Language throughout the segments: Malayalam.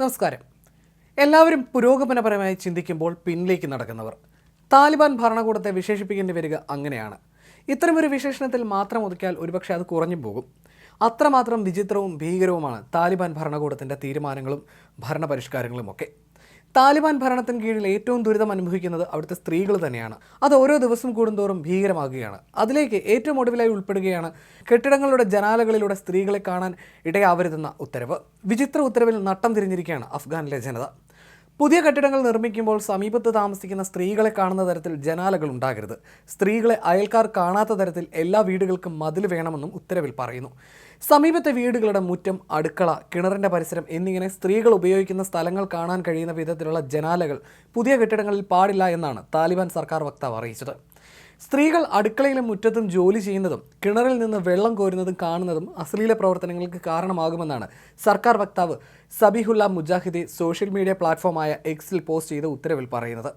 നമസ്കാരം. എല്ലാവരും പുരോഗമനപരമായി ചിന്തിക്കുമ്പോൾ പിന്നിലേക്ക് നടക്കുന്നവർ. താലിബാൻ ഭരണകൂടത്തെ വിശേഷിപ്പിക്കേണ്ടി വരിക അങ്ങനെയാണ്. ഇത്തരമൊരു വിശേഷണത്തിൽ മാത്രം ഒതുക്കിയാൽ ഒരുപക്ഷെ അത് കുറഞ്ഞു പോകും. അത്രമാത്രം വിചിത്രവും ഭീകരവുമാണ് താലിബാൻ ഭരണകൂടത്തിന്റെ തീരുമാനങ്ങളും ഭരണപരിഷ്കാരങ്ങളും ഒക്കെ. താലിബാൻ ഭരണത്തിന് കീഴിൽ ഏറ്റവും ദുരിതം അനുഭവിക്കുന്നത് അവിടുത്തെ സ്ത്രീകൾ തന്നെയാണ്. അത് ഓരോ ദിവസം കൂടുന്തോറും ഭീകരമാകുകയാണ്. അതിലേക്ക് ഏറ്റവും ഒടുവിലായി ഉൾപ്പെടുകയാണ് കെട്ടിടങ്ങളുടെ ജനാലകളിലൂടെ സ്ത്രീകളെ കാണാൻ ഇടയാവരുതെന്ന ഉത്തരവ്. വിചിത്ര ഉത്തരവിൽ നട്ടം തിരിഞ്ഞിരിക്കുകയാണ് അഫ്ഗാനിലെ ജനത. പുതിയ കെട്ടിടങ്ങൾ നിർമ്മിക്കുമ്പോൾ സമീപത്ത് താമസിക്കുന്ന സ്ത്രീകളെ കാണുന്ന തരത്തിൽ ജനാലകൾ ഉണ്ടാകരുത്. സ്ത്രീകളെ അയൽക്കാർ കാണാത്ത തരത്തിൽ എല്ലാ വീടുകൾക്കും മതിൽ വേണമെന്നും ഉത്തരവിൽ പറയുന്നു. സമീപത്തെ വീടുകളുടെ മുറ്റം അടുക്കള കിണറിന്റെ പരിസരം എന്നിങ്ങനെ സ്ത്രീകൾ ഉപയോഗിക്കുന്ന സ്ഥലങ്ങൾ കാണാൻ കഴിയുന്ന വിധത്തിലുള്ള ജനാലകൾ പുതിയ കെട്ടിടങ്ങളിൽ പാടില്ല എന്നാണ് താലിബാൻ സർക്കാർ വക്താവ് അറിയിച്ചത്. സ്ത്രീകൾ അടുക്കളയിലും മുറ്റത്തും ജോലി ചെയ്യുന്നതും കിണറിൽ നിന്ന് വെള്ളം കോരുന്നതും കാണുന്നതും അശ്ലീല പ്രവർത്തനങ്ങൾക്ക് കാരണമാകുമെന്നാണ് സർക്കാർ വക്താവ് സബിഹുല്ല മുജാഹിദി സോഷ്യൽ മീഡിയ പ്ലാറ്റ്ഫോമായ എക്സിൽ പോസ്റ്റ് ചെയ്ത ഉത്തരവിൽ പറയുന്നത്.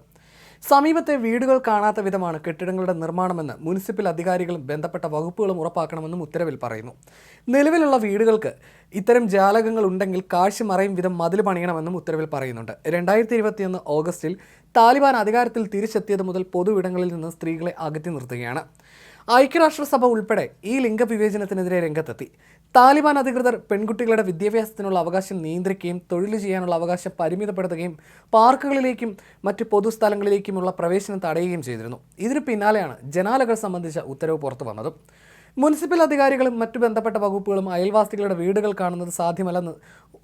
സമീപത്തെ വീടുകൾ കാണാത്ത വിധമാണ് കെട്ടിടങ്ങളുടെ നിർമ്മാണമെന്ന് മുനിസിപ്പൽ അധികാരികളും ബന്ധപ്പെട്ട വകുപ്പുകളും ഉറപ്പാക്കണമെന്നും ഉത്തരവിൽ പറയുന്നു. നിലവിലുള്ള വീടുകൾക്ക് ഇത്തരം ജാലകങ്ങൾ ഉണ്ടെങ്കിൽ കാഴ്ച മറയും വിധം മതിൽ പണിയണമെന്നും ഉത്തരവിൽ പറയുന്നുണ്ട്. രണ്ടായിരത്തി ഇരുപത്തിയൊന്ന് ഓഗസ്റ്റിൽ താലിബാൻ അധികാരത്തിൽ തിരിച്ചെത്തിയത് മുതൽ പൊതുവിടങ്ങളിൽ നിന്ന് സ്ത്രീകളെ അകറ്റി നിർത്തുകയാണ്. ഐക്യരാഷ്ട്രസഭ ഉൾപ്പെടെ ഈ ലിംഗവിവേചനത്തിനെതിരെ രംഗത്തെത്തി. താലിബാൻ അധികൃതർ പെൺകുട്ടികളുടെ വിദ്യാഭ്യാസത്തിനുള്ള അവകാശം നിയന്ത്രിക്കുകയും തൊഴിൽ ചെയ്യാനുള്ള അവകാശം പരിമിതപ്പെടുത്തുകയും പാർക്കുകളിലേക്കും മറ്റ് പൊതുസ്ഥലങ്ങളിലേക്കുമുള്ള പ്രവേശനം തടയുകയും ചെയ്തിരുന്നു. ഇതിന് പിന്നാലെയാണ് ജനാലകൾ സംബന്ധിച്ച ഉത്തരവ് പുറത്തു വന്നത്. മുനിസിപ്പൽ അധികാരികളും മറ്റു ബന്ധപ്പെട്ട വകുപ്പുകളും അയൽവാസികളുടെ വീടുകൾ കാണുന്നത് സാധ്യമല്ലെന്ന്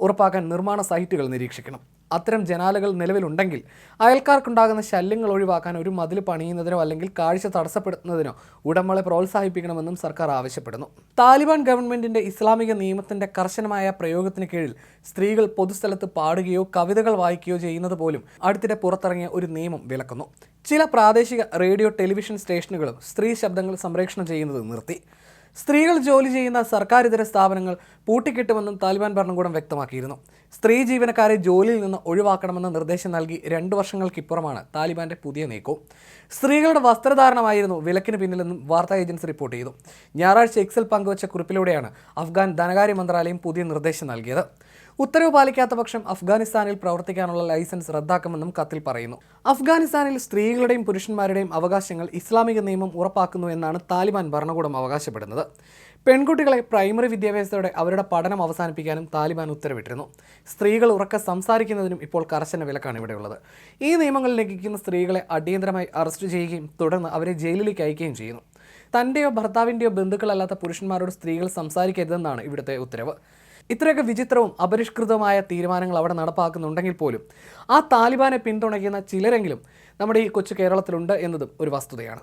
ഉറപ്പാക്കാൻ നിർമ്മാണ സൈറ്റുകൾ നിരീക്ഷിക്കണം. അത്തരം ജനാലകൾ നിലവിലുണ്ടെങ്കിൽ അയൽക്കാർക്കുണ്ടാകുന്ന ശല്യങ്ങൾ ഒഴിവാക്കാൻ ഒരു മതിൽ പണിയുന്നതിനോ അല്ലെങ്കിൽ കാഴ്ച തടസ്സപ്പെടുത്തുന്നതിനോ ഉടമകളെ പ്രോത്സാഹിപ്പിക്കണമെന്നും സർക്കാർ ആവശ്യപ്പെടുന്നു. താലിബാൻ ഗവൺമെന്റിന്റെ ഇസ്ലാമിക നിയമത്തിന്റെ കർശനമായ പ്രയോഗത്തിന് കീഴിൽ സ്ത്രീകൾ പൊതുസ്ഥലത്ത് പാടുകയോ കവിതകൾ വായിക്കുകയോ ചെയ്യുന്നത് പോലും അടുത്തിടെ പുറത്തിറങ്ങിയ ഒരു നിയമം വിലക്കുന്നു. ചില പ്രാദേശിക റേഡിയോ ടെലിവിഷൻ സ്റ്റേഷനുകളും സ്ത്രീ ശബ്ദങ്ങൾ സംപ്രേഷണം ചെയ്യുന്നത് നിർത്തി. സ്ത്രീകൾ ജോലി ചെയ്യുന്ന സർക്കാർ സർക്കാരിതര സ്ഥാപനങ്ങൾ പൂട്ടിക്കിട്ടുമെന്നും താലിബാൻ ഭരണകൂടം വ്യക്തമാക്കിയിരുന്നു. സ്ത്രീ ജീവനക്കാരെ ജോലിയിൽ നിന്ന് ഒഴിവാക്കണമെന്ന നിർദ്ദേശം നൽകി രണ്ടു വർഷങ്ങൾക്കിപ്പുറമാണ് താലിബാന്റെ പുതിയ നീക്കവും. സ്ത്രീകളുടെ വസ്ത്രധാരണമായിരുന്നു വിലക്കിന് പിന്നിലെന്നും വാർത്താ ഏജൻസി റിപ്പോർട്ട് ചെയ്തു. ഞായറാഴ്ച എക്സൽ പങ്കുവച്ച കുറിപ്പിലൂടെയാണ് അഫ്ഗാൻ ധനകാര്യ മന്ത്രാലയം പുതിയ നിർദ്ദേശം നൽകിയത്. ഉത്തരവ് പാലിക്കാത്ത പക്ഷം അഫ്ഗാനിസ്ഥാനിൽ പ്രവർത്തിക്കാനുള്ള ലൈസൻസ് റദ്ദാക്കുമെന്നും കത്തിൽ പറയുന്നു. അഫ്ഗാനിസ്ഥാനിൽ സ്ത്രീകളുടെയും പുരുഷന്മാരുടെയും അവകാശങ്ങൾ ഇസ്ലാമിക നിയമം ഉറപ്പാക്കുന്നു എന്നാണ് താലിബാൻ ഭരണകൂടം അവകാശപ്പെടുന്നത്. പെൺകുട്ടികളെ പ്രൈമറി വിദ്യാഭ്യാസത്തോടെ അവരുടെ പഠനം അവസാനിപ്പിക്കാനും താലിബാൻ ഉത്തരവിട്ടിരുന്നു. സ്ത്രീകൾ ഉറക്ക സംസാരിക്കുന്നതിനും ഇപ്പോൾ കർശന വിലക്കാണ് ഇവിടെയുള്ളത്. ഈ നിയമങ്ങൾ ലംഘിക്കുന്ന സ്ത്രീകളെ അടിയന്തരമായി അറസ്റ്റ് ചെയ്യുകയും തുടർന്ന് അവരെ ജയിലിലേക്ക് അയക്കുകയും ചെയ്യുന്നു. തന്റെയോ ഭർത്താവിന്റെയോ ബന്ധുക്കളല്ലാത്ത പുരുഷന്മാരോട് സ്ത്രീകൾ സംസാരിക്കരുതെന്നാണ് ഇവിടുത്തെ ഉത്തരവ്. ഇത്രയൊക്കെ വിചിത്രവും അപരിഷ്കൃതവുമായ തീരുമാനങ്ങൾ അവിടെ നടപ്പാക്കുന്നുണ്ടെങ്കിൽ പോലും ആ താലിബാനെ പിന്തുണയ്ക്കുന്ന ചിലരെങ്കിലും നമ്മുടെ ഈ കൊച്ചു കേരളത്തിലുണ്ട് എന്നതും ഒരു വസ്തുതയാണ്.